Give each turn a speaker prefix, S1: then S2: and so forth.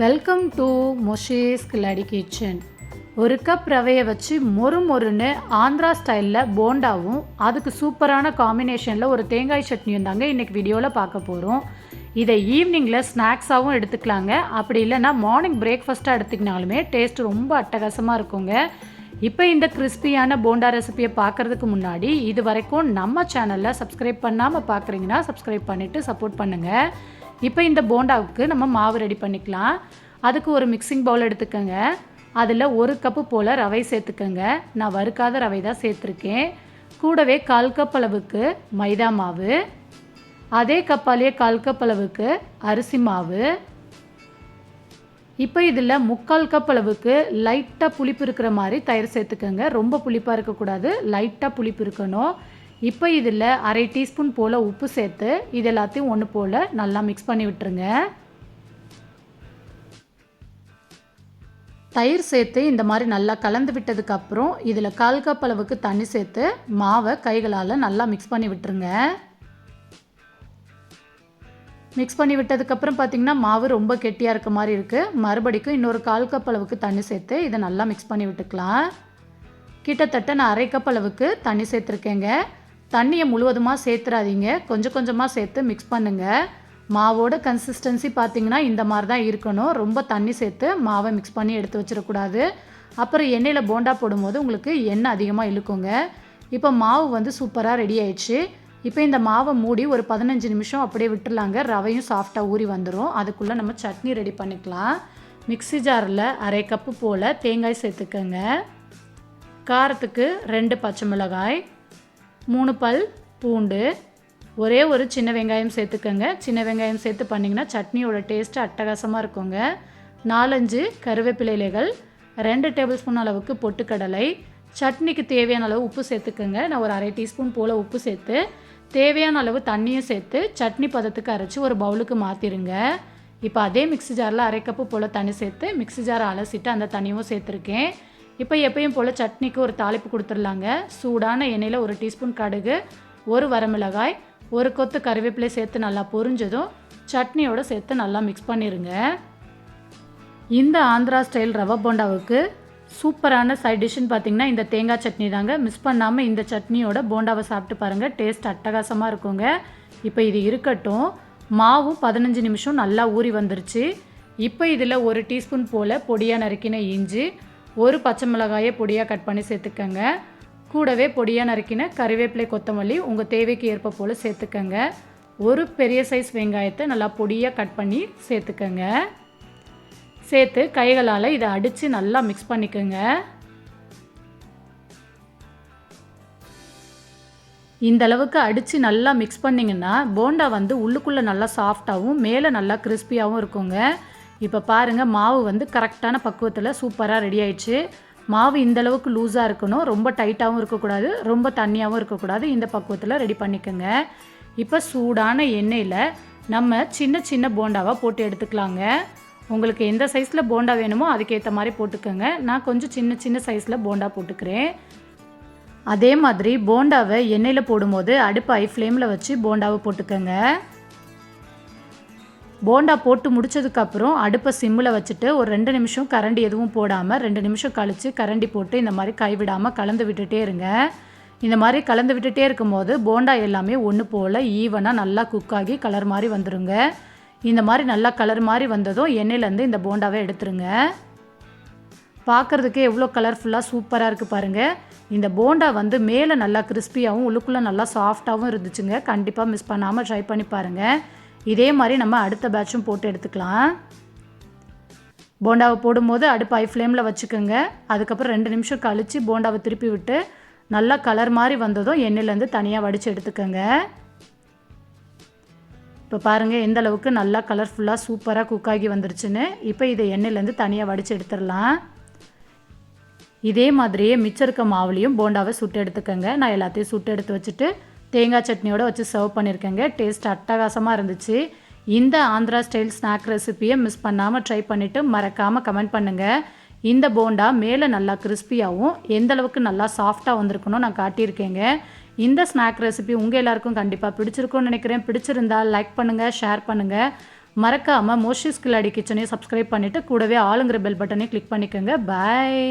S1: Welcome to Moses Glady kitchen ஒரு cup ரவையை வச்சு மொறு மொறுன்னு ஆந்திரா ஸ்டைலில் போண்டாவும் அதுக்கு சூப்பரான காம்பினேஷனில் ஒரு தேங்காய் சட்னியும் தாங்க இன்றைக்கி வீடியோவில் பார்க்க போகிறோம் இதை ஈவினிங்கில் ஸ்நாக்ஸாகவும் எடுத்துக்கலாங்க. அப்படி இல்லைன்னா மார்னிங் பிரேக்ஃபாஸ்ட்டாக எடுத்துக்கினாலுமே டேஸ்ட் ரொம்ப அட்டகாசமாக இருக்குங்க. இப்போ இந்த கிறிஸ்பியான போண்டா ரெசிபியை பார்க்குறதுக்கு முன்னாடி இது வரைக்கும் நம்ம சேனலில் சப்ஸ்கிரைப் பண்ணாமல் பார்க்குறீங்கன்னா சப்ஸ்கிரைப் பண்ணிவிட்டு சப்போர்ட் பண்ணுங்கள் இப்போ இந்த போண்டாவுக்கு நம்ம மாவு ரெடி பண்ணிக்கலாம். அதுக்கு ஒரு மிக்சிங் பவுல் எடுத்துக்கோங்க. அதில் ஒரு கப்பு போல் ரவை சேர்த்துக்கோங்க. நான் வறுக்காத ரவை தான் சேர்த்துருக்கேன். கூடவே கால் கப் அளவுக்கு மைதா மாவு. அதே கப்பாலேயே கால் கப் அளவுக்கு அரிசி மாவு. இப்போ இதில் முக்கால் கப் அளவுக்கு லைட்டாக புளிப்பு இருக்கிற மாதிரி தயிர் சேர்த்துக்கோங்க. ரொம்ப புளிப்பாக இருக்கக்கூடாது. லைட்டாக புளிப்பு இருக்கணும். இப்போ இதில் அரை டீஸ்பூன் போல் உப்பு சேர்த்து இது எல்லாத்தையும் ஒன்று போல் நல்லா மிக்ஸ் பண்ணி விட்டுருங்க. தயிர் சேர்த்து இந்த மாதிரி நல்லா கலந்து விட்டதுக்கப்புறம் இதில் கால் கப் அளவுக்கு தண்ணி சேர்த்து மாவை கைகளால் நல்லா மிக்ஸ் பண்ணி விட்டுருங்க. மிக்ஸ் பண்ணி விட்டதுக்கப்புறம் பார்த்திங்கன்னா மாவு ரொம்ப கெட்டியாக இருக்க மாதிரி இருக்குது மறுபடிக்கும் இன்னொரு கால் கப் அளவுக்கு தண்ணி சேர்த்து இதை நல்லா மிக்ஸ் பண்ணி விட்டுக்கலாம். கிட்டத்தட்ட நான் அரை கப் அளவுக்கு தண்ணி சேர்த்துருக்கேங்க. தண்ணியை முழுவதுமாக சேர்த்துறாதீங்க. கொஞ்சம் கொஞ்சமாக சேர்த்து மிக்ஸ் பண்ணுங்கள் மாவோட கன்சிஸ்டன்சி பார்த்திங்கன்னா இந்த மாதிரி தான் இருக்கணும். ரொம்ப தண்ணி சேர்த்து மாவை மிக்ஸ் பண்ணி எடுத்து வச்சிடக்கூடாது. அப்புறம் எண்ணெயில் போண்டா போடும்போது உங்களுக்கு எண்ணெய் அதிகமாக இழுக்குங்க. இப்போ மாவு வந்து சூப்பராக ரெடி ஆயிடுச்சு. இப்போ இந்த மாவை மூடி ஒரு பதினஞ்சு நிமிஷம் அப்படியே விட்டுருலாங்க ரவையும் சாஃப்டாக ஊறி வந்துடும் அதுக்குள்ளே நம்ம சட்னி ரெடி பண்ணிக்கலாம். மிக்ஸி ஜாரில் அரை கப்பு போல் தேங்காய் சேர்த்துக்கோங்க. காரத்துக்கு ரெண்டு பச்சை மிளகாய். மூணு பல் பூண்டு. ஒரே ஒரு சின்ன வெங்காயம் சேர்த்துக்கோங்க. சின்ன வெங்காயம் சேர்த்து பண்ணிங்கன்னா சட்னியோட டேஸ்ட்டு அட்டகாசமாக இருக்குங்க. நாலஞ்சு கருவேப்பிலை இலைகள் ரெண்டு டேபிள் ஸ்பூன் அளவுக்கு பொட்டுக்கடலை. சட்னிக்கு தேவையான அளவு உப்பு சேர்த்துக்கோங்க. நான் ஒரு அரை டீஸ்பூன் போல் உப்பு சேர்த்து தேவையான அளவு தண்ணியும் சேர்த்து சட்னி பதத்துக்கு அரைச்சி ஒரு பவுலுக்கு மாற்றிடுங்க இப்போ அதே மிக்ஸி ஜாரில் அரை கப்பு போல் தண்ணி சேர்த்து மிக்ஸி ஜாரை அலசிட்டு அந்த தண்ணியும் சேர்த்துருக்கேன். இப்போ எப்பயும் போல் சட்னிக்கு ஒரு தாளிப்பு கொடுத்துடலாங்க. சூடான எண்ணெயில் ஒரு டீஸ்பூன் கடுகு ஒரு வரமிளகாய் ஒரு கொத்து கருவேப்பிலை சேர்த்து நல்லா பொரிஞ்சதும் சட்னியோடு சேர்த்து நல்லா மிக்ஸ் பண்ணிடுங்க இந்த ஆந்திரா ஸ்டைல் ரவை போண்டாவுக்கு சூப்பரான சைட் டிஷ்ஷுன்னு பார்த்தீங்கன்னா இந்த தேங்காய் சட்னி தாங்க. மிஸ் பண்ணாமல் இந்த சட்னியோட போண்டாவை சாப்பிட்டு பாருங்கள் டேஸ்ட் அட்டகாசமாக இருக்குங்க. இப்போ இது இருக்கட்டும். மாவு பதினஞ்சு நிமிஷம் நல்லா ஊறி வந்துருச்சு. இப்போ இதில் ஒரு டீஸ்பூன் போல் பொடியாக நறுக்கின இஞ்சி ஒரு பச்சை மிளகாயை பொடியாக கட் பண்ணி சேர்த்துக்கங்க. கூடவே பொடியாக நறுக்கின கறிவேப்பிலை கொத்தமல்லி உங்கள் தேவைக்கு ஏற்ப போல் சேர்த்துக்கங்க. ஒரு பெரிய சைஸ் வெங்காயத்தை நல்லா பொடியாக கட் பண்ணி சேர்த்துக்கங்க. சேர்த்து கைகளால் இதை அடித்து நல்லா மிக்ஸ் பண்ணிக்கோங்க. இந்த அளவுக்கு அடித்து நல்லா மிக்ஸ் பண்ணிங்கன்னா போண்டா வந்து உள்ளுக்குள்ளே நல்லா சாஃப்டாகவும் மேலே நல்லா கிறிஸ்பியாகவும் இருக்குங்க. இப்போ பாருங்கள் மாவு வந்து கரெக்டான பக்குவத்தில் சூப்பராக ரெடி ஆயிடுச்சு. மாவு இந்தளவுக்கு லூஸாக இருக்கணும். ரொம்ப டைட்டாகவும் இருக்கக்கூடாது. ரொம்ப தண்ணியாகவும் இருக்கக்கூடாது. இந்த பக்குவத்தில் ரெடி பண்ணிக்கோங்க. இப்போ சூடான எண்ணெயில் நம்ம சின்ன சின்ன போண்டாவாக போட்டு எடுத்துக்கலாங்க. உங்களுக்கு எந்த சைஸில் போண்டா வேணுமோ அதுக்கேற்ற மாதிரி போட்டுக்கோங்க. நான் கொஞ்சம் சின்ன சின்ன சைஸில் போண்டா போட்டுக்கிறேன். அதே மாதிரி போண்டாவை எண்ணெயில் போடும்போது அடுப்பு ஐ ஃப்ளேமில் வச்சு போண்டாவை போட்டுக்கோங்க. போண்டா போட்டு முடிச்சதுக்கப்புறம் அடுப்பை சிம்மில் வச்சுட்டு ஒரு ரெண்டு நிமிஷம் கரண்டி எதுவும் போடாமல் ரெண்டு நிமிஷம் கழித்து கரண்டி போட்டு இந்த மாதிரி கைவிடாமல் கலந்து விட்டுட்டே இருங்க. இந்த மாதிரி கலந்து விட்டுட்டே இருக்கும்போது போண்டா எல்லாமே ஒன்று போல் ஈவனாக நல்லா குக் ஆகி கலர் மாதிரி வந்துடுங்க இந்த மாதிரி நல்லா கலர் மாதிரி வந்ததும் எண்ணெயிலேருந்து இந்த போண்டாவை எடுத்துருங்க. பார்க்குறதுக்கே எவ்வளோ கலர்ஃபுல்லாக சூப்பராக இருக்குது பாருங்கள் இந்த போண்டா வந்து மேலே நல்லா கிறிஸ்பியாகவும் உள்ளுக்குள்ளே நல்லா சாஃப்டாகவும் இருந்துச்சுங்க. கண்டிப்பாக மிஸ் பண்ணாமல் ட்ரை பண்ணி பாருங்கள் இதே மாதிரி நம்ம அடுத்த பேட்சும் போட்டு எடுத்துக்கலாம். போண்டாவை போடும்போது அடுப்பு ஐ ஃப்ளேமில் வச்சுக்கோங்க. அதுக்கப்புறம் ரெண்டு நிமிஷம் கழித்து போண்டாவை திருப்பி விட்டு நல்லா கலர் மாதிரி வந்ததும் எண்ணெயிலேருந்து தனியாக வடித்து எடுத்துக்கோங்க. இப்போ பாருங்கள் எந்த அளவுக்கு நல்லா கலர்ஃபுல்லாக சூப்பராக குக் ஆகி வந்துருச்சுன்னு. இப்போ இதை எண்ணெயிலேருந்து தனியாக வடித்து எடுத்துடலாம். இதே மாதிரியே மிச்சம் இருக்க மாவுலேயும் போண்டாவை சுட்டு எடுத்துக்கோங்க. நான் எல்லாத்தையும் சுட்டு எடுத்து வச்சுட்டு தேங்காய் சட்னியோடு வச்சு சர்வ் பண்ணியிருக்கேங்க டேஸ்ட் அட்டகாசமாக இருந்துச்சு. இந்த ஆந்திரா ஸ்டைல் ஸ்நாக் ரெசிப்பியை மிஸ் பண்ணாமல் ட்ரை பண்ணிவிட்டு மறக்காமல் கமெண்ட் பண்ணுங்கள் இந்த போண்டா மேலே நல்லா கிறிஸ்பியாகவும் எந்த அளவுக்கு நல்லா சாஃப்டாக வந்திருக்கணும் நான் காட்டியிருக்கேங்க. இந்த ஸ்நாக் ரெசிபி உங்கள் எல்லாருக்கும் கண்டிப்பாக பிடிச்சிருக்கும்னு நினைக்கிறேன். பிடிச்சிருந்தால் லைக் பண்ணுங்கள் ஷேர் பண்ணுங்கள் மறக்காமல் மோஷிஸ் கில்லாடி கிச்சனையும் சப்ஸ்கிரைப் பண்ணிவிட்டு கூடவே ஆளுங்கிற பெல் பட்டனையும் கிளிக் பண்ணிக்கோங்க. பாய்